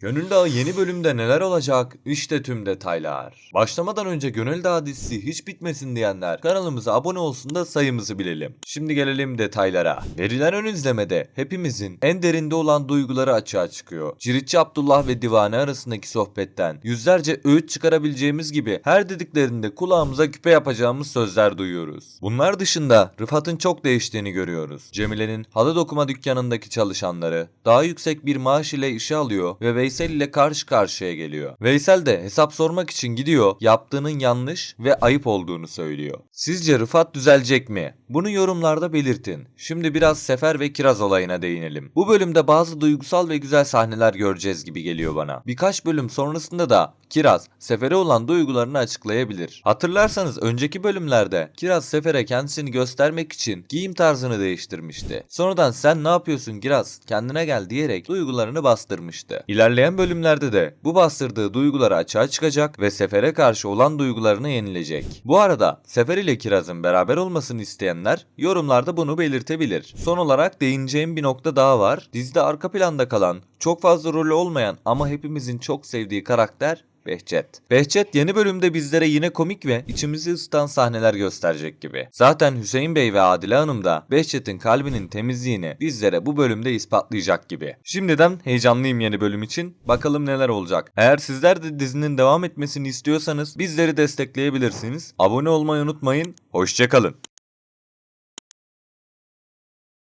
Gönül Dağı yeni bölümde neler olacak? İşte tüm detaylar. Başlamadan önce Gönül Dağı dizisi hiç bitmesin diyenler kanalımıza abone olsun da sayımızı bilelim. Şimdi gelelim detaylara. Verilen ön izlemede hepimizin en derinde olan duyguları açığa çıkıyor. Ciritçi Abdullah ve Divane arasındaki sohbetten yüzlerce öğüt çıkarabileceğimiz gibi her dediklerinde kulağımıza küpe yapacağımız sözler duyuyoruz. Bunlar dışında Rıfat'ın çok değiştiğini görüyoruz. Cemile'nin halı dokuma dükkanındaki çalışanları daha yüksek bir maaş ile işe alıyor ve Veysel ile karşı karşıya geliyor. Veysel de hesap sormak için gidiyor, yaptığının yanlış ve ayıp olduğunu söylüyor. Sizce Rıfat düzelecek mi? Bunu yorumlarda belirtin. Şimdi biraz Sefer ve Kiraz olayına değinelim. Bu bölümde bazı duygusal ve güzel sahneler göreceğiz gibi geliyor bana. Birkaç bölüm sonrasında da Kiraz, Sefer'e olan duygularını açıklayabilir. Hatırlarsanız önceki bölümlerde Kiraz Sefer'e kendisini göstermek için giyim tarzını değiştirmişti. Sonradan sen ne yapıyorsun Kiraz kendine gel diyerek duygularını bastırmıştı. İlerleyen bölümlerde de bu bastırdığı duyguları açığa çıkacak ve Sefer'e karşı olan duygularını yenilecek. Bu arada Sefer ile Kiraz'ın beraber olmasını isteyenler yorumlarda bunu belirtebilir. Son olarak değineceğim bir nokta daha var. Dizide arka planda kalan, çok fazla rolü olmayan ama hepimizin çok sevdiği karakter Behçet. Behçet yeni bölümde bizlere yine komik ve içimizi ısıtan sahneler gösterecek gibi. Zaten Hüseyin Bey ve Adile Hanım da Behçet'in kalbinin temizliğini bizlere bu bölümde ispatlayacak gibi. Şimdiden heyecanlıyım yeni bölüm için. Bakalım neler olacak. Eğer sizler de dizinin devam etmesini istiyorsanız bizleri destekleyebilirsiniz. Abone olmayı unutmayın. Hoşçakalın.